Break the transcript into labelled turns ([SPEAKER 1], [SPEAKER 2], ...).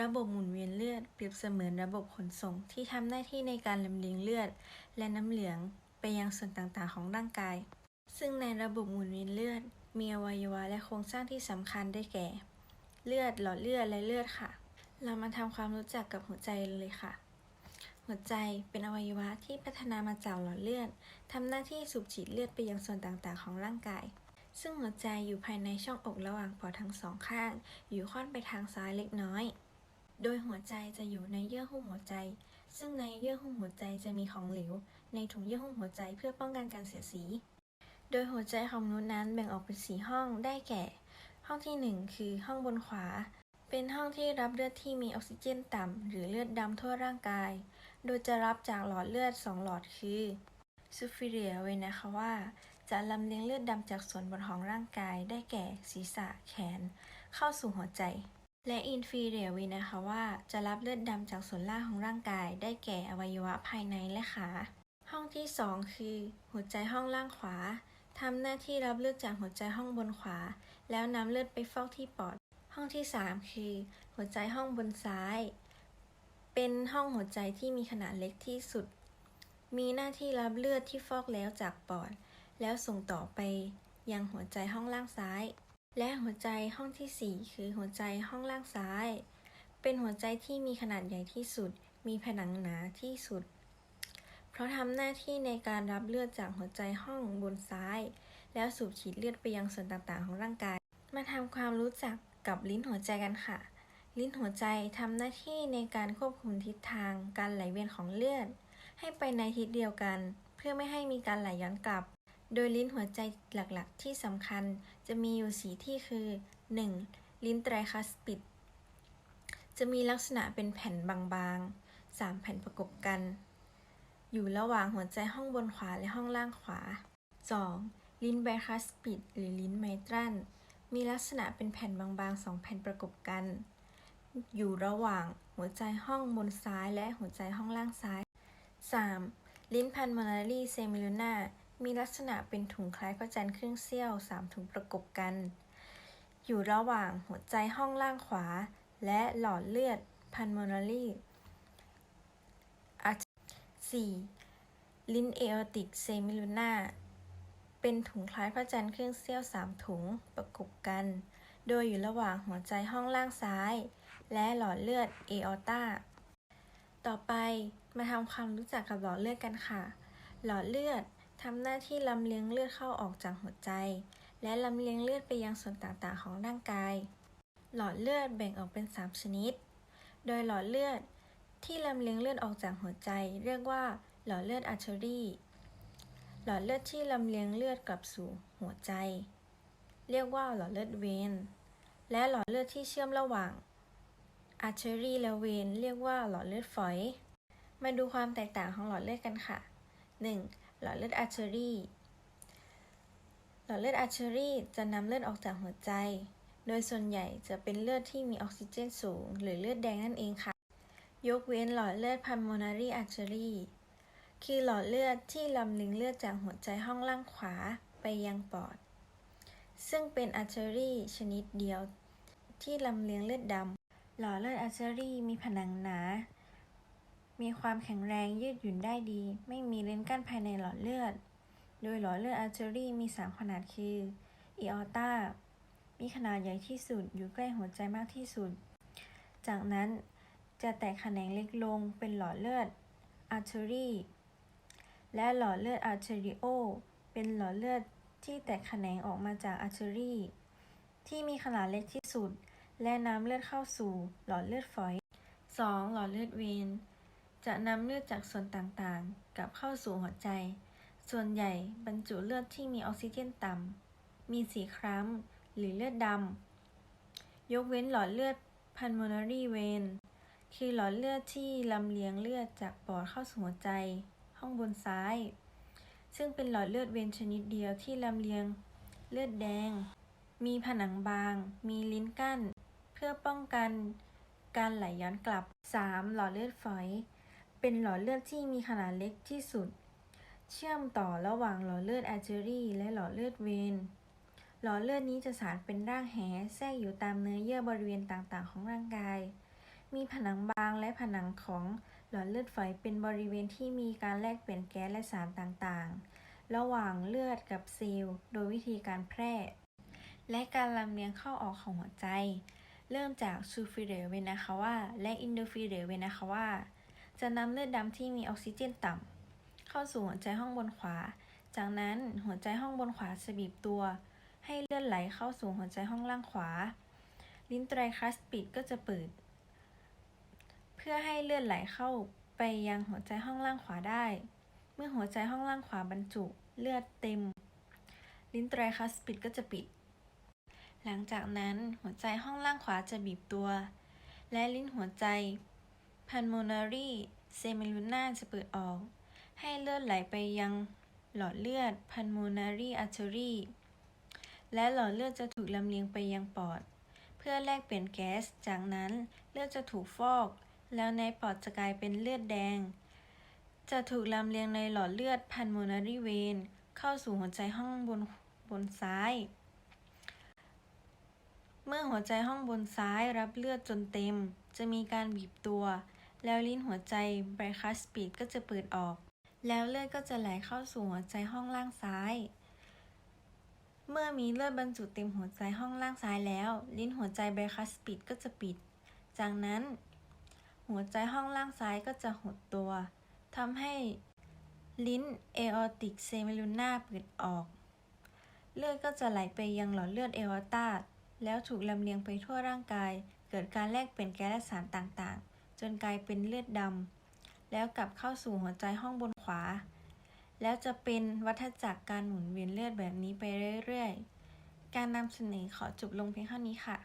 [SPEAKER 1] ระบบหมุนเวียนเลือดเปรียบเสมือนระบบขนส่งที่ทำหน้าที่ในการลำเลียงเลือด และน้ำเหลืองไปยังส่วนต่างๆ ของร่างกาย ซึ่งในระบบหมุนเวียนเลือด มีอวัยวะและโครงสร้างที่สำคัญได้แก่ เลือดหลอดเลือดและเลือดค่ะ เรามาทำความรู้จักกับหัวใจเลยค่ะ หัวใจเป็นอวัยวะที่พัฒนามาจากหลอดเลือดทำหน้าที่สูบฉีดเลือดไปยังส่วนต่างๆ ของร่างกาย ซึ่งหัวใจอยู่ภายในช่องอกระหว่างปอดทั้งสองข้าง อยู่ค่อนไปทางซ้ายเล็กน้อย โดยหัวใจจะอยู่ในเยื่อหุ้มหัวใจ ซึ่งในเยื่อหุ้มหัวใจจะมีของเหลว ในถุงเยื่อหุ้มหัวใจเพื่อป้องกันการเสียสี โดยหัวใจของมนุษย์นั้นแบ่งออกเป็นสีห้องได้แก่ ห้องที่ 1 คือห้องบนขวา เป็นห้องที่รับเลือดที่มีออกซิเจนต่ำ หรือเลือดดำทั่วร่างกาย โดยจะรับจากหลอดเลือด 2 หลอดคือ superior vena cava จะลำเลียงเลือดดำจากส่วนบนของร่างกายได้แก่ศีรษะแขน เข้าสู่หัวใจ และ inferior vena cava จะรับเลือดดำจากส่วนล่างของร่างกาย ได้แก่อวัยวะภายในและขา ห้องที่ 2 คือ หัวใจห้องล่างขวาทำหน้าที่รับเลือดจากหัวใจห้องบนขวา แล้วนำเลือดไปฟอกที่ปอด ห้องที่ 3 คือ หัวใจห้องบนซ้าย เป็นห้องหัวใจที่มีขนาดเล็กที่สุด มีหน้าที่รับเลือดที่ฟอกแล้วจากปอด แล้วส่งต่อไปยังหัวใจห้องล่างซ้าย และหัวใจห้องทีสี่ 4 คือหัวใจห้องล่างซ้าย เป็นหัวใจที่มีขนาดใหญ่ที่สุด มีผนังหนาที่สุด เพราะทำหน้าที่ในการรับเลือดจากหัวใจห้องบนซ้าย แล้วสูบฉีดเลือดไปยังส่วนต่างๆ ของร่างกาย มาทำความรู้จักกับลิ้นหัวใจกันค่ะ ลิ้นหัวใจทำหน้าที่ในการควบคุมทิศทางการไหลเวียนของเลือด ให้ไปในทิศเดียวกัน เพื่อไม่ให้มีการไหลย้อนกลับ โดยลิ้นหัวใจหลักๆ ที่สำคัญจะมีอยู่สีที่คือ 1. ลิ้นไตรคัสปิด จะมีลักษณะเป็นแผ่นบางๆ 3 แผ่นประกบกัน อยู่ระหว่างหัวใจห้องบนขวาและห้องล่างขวา 2. ลิ้นไบคัสปิด หรือลิ้นไมตรัลมีลักษณะเป็นแผ่นบางๆ 2 แผ่นประกบกัน อยู่ระหว่างหัวใจห้องบนซ้ายและหัวใจห้องล่างซ้าย 3. ลิ้นพันมาลารีเซมิลูนา มีลักษณะเป็นถุงคล้ายพระจันทร์ครึ่งเสี้ยว3ถุงประกบกัน อยู่ระหว่างหัวใจห้องล่างขวา และหลอดเลือดพันโมาลารีอาสี่ลิ้นเอโอติกเซมิลูนาเป็นถุงคล้ายพระจันทร์ครึ่งเสี้ยว3ถุงประกบกัน โดยอยู่ระหว่างหัวใจห้องล่างซ้าย และหลอดเลือดเอออตาต่อไปมาทำความรู้จักกับหลอดเลือดกันค่ะ หลอดเลือด ทำหน้าที่ลำเลียงเลือดเข้าออกจากหัวใจ และลำเลียงเลือดไปยังส่วนต่างๆ ของร่างกาย หลอดเลือดแบ่งออกเป็น 3 ชนิด โดยหลอดเลือดที่ลำเลียงเลือดออกจากหัวใจ เรียกว่า หลอดเลือดอาร์เทอรี่ หลอดเลือดที่ลำเลียงเลือดกลับสู่หัวใจ เรียกว่าหลอดเลือดเวนและหลอดเลือดที่เชื่อมระหว่างอาร์เทอรี่และเวนเรียกว่าหลอดเลือดฝอย มาดูความแตกต่างของหลอดเลือดกันค่ะ 1. หลอดเลือดอาร์เทอรี่ หลอดเลือดอาร์เทอรี่จะนำเลือดออกจากหัวใจ โดยส่วนใหญ่จะเป็นเลือดที่มีออกซิเจนสูง หรือเลือดแดงนั่นเองค่ะ ยกเว้นหลอดเลือดพันโมนารีอาร์เทอรี่คือหลอดเลือดที่ลำเลียงเลือดจากหัวใจห้องล่างขวาไปยังปอด ซึ่งเป็นอาร์เทอรี่ชนิดเดียวที่ลำเลียงเลือดดำหลอดเลือดอาร์เทอรี่มีผนังหนา มีความแข็งแรงยืดหยุ่นได้ดี ไม่มีเลนกั้นภายในหลอดเลือด โดยหลอดเลือดอาร์เทอรี่มี 3 ขนาดคืออีออตามีขนาดใหญ่ที่สุดอยู่ใกล้หัวใจมากที่สุด จากนั้นจะแตกแขนงเล็กลงเป็นหลอดเลือดอาร์เทอรี่และหลอดเลือดอาร์เทอริโอเป็นหลอดเลือดที่แตกแขนงออกมาจากอาร์เทอรี่ที่มีขนาดเล็กที่สุด และน้ำเลือดเข้าสู่หลอดเลือดฝอย 2. หลอดเลือดเวน จะนำเลือดจากส่วนต่างๆ กลับเข้าสู่หัวใจ ส่วนใหญ่บรรจุเลือดที่มีออกซิเจนต่ำ มีสีคล้ำหรือเลือดดำ ยกเว้นหลอดเลือด pulmonary vein คือหลอดเลือดที่ลำเลียงเลือดจากปอดเข้าสู่หัวใจ ห้องบนซ้าย ซึ่งเป็นหลอดเลือดเวนชนิดเดียวที่ลำเลียงเลือดแดง มีผนังบาง มีลิ้นกั้น เพื่อป้องกันการไหลย้อนกลับ 3. หลอดเลือดฝอย เป็นหลอดเลือดที่มีขนาดเล็กที่สุด เชื่อมต่อระหว่างหลอดเลือดอาร์เทอรี่และหลอดเลือดเวนหลอดเลือดนี้จะสานเป็นร่างแหแทรกอยู่ตามเนื้อเยื่อบริเวณต่างๆ ของร่างกาย มีผนังบางและผนังของหลอดเลือดฝอยเป็นบริเวณที่มีการแลกเปลี่ยนแก๊สและสารต่างๆ ระหว่างเลือดกับเซลล์โดยวิธีการแพร่ และการลำเลียงเข้าออกของหัวใจ เริ่มจากซูฟิเดเวนาคาวาและอินโดฟิเดเวนาคาวา จะนำเลือดดำที่มีออกซิเจนต่ำเข้าสู่หัวใจห้องบนขวา จากนั้นหัวใจห้องบนขวาจะบีบตัว ให้เลือดไหลเข้าสู่หัวใจห้องล่างขวา ลิ้นไตรคลัสปิดก็จะเปิด เพื่อให้เลือดไหลเข้าไปยังหัวใจห้องล่างขวาได้ เมื่อหัวใจห้องล่างขวาบรรจุเลือดเต็ม ลิ้นไตรคลัสปิดก็จะปิด หลังจากนั้นหัวใจห้องล่างขวาจะบีบตัว และลิ้นหัวใจ pulmonary semiluna จะเปิดออก ให้เลือดไหลไปยังหลอดเลือด pulmonary artery และหลอดเลือดจะถูกลำเลียงไปยังปอด เพื่อแลกเปลี่ยนแก๊ส จากนั้นเลือดจะถูกฟอก แล้วในปอดจะกลายเป็นเลือดแดง จะถูกลำเลียงในหลอดเลือด pulmonary vein เข้าสู่หัวใจห้องบนบนซ้าย เมื่อหัวใจห้องบนซ้ายรับเลือดจนเต็ม จะมีการบีบตัว แล้วลิ้นหัวใจไบรคัสปีดก็จะเปิดออก แล้วเลือดก็จะไหลเข้าสู่หัวใจห้องล่างซ้าย เมื่อมีเลือดบรรจุเต็มหัวใจห้องล่างซ้ายแล้ว ลิ้นหัวใจไบรคัสปีดก็จะปิด จากนั้น หัวใจห้องล่างซ้ายก็จะหดตัวทำให้ลิ้นเอออติกเซมิลูน่าเปิดออก เลือดก็จะไหลไปยังหลอดเลือดเออตาแล้วถูกลำเลียงไปทั่วร่างกาย เกิดการแลกเปลี่ยนแก๊สและสารต่างๆ จนกลายเป็นเลือดดำแล้วกลับเข้าสู่หัวใจห้องบนขวา แล้วจะเป็นวัฏจักรการหมุนเวียนเลือดแบบนี้ไปเรื่อยๆ การนำเสนอขอจบลงเพียงเท่านี้ค่ะ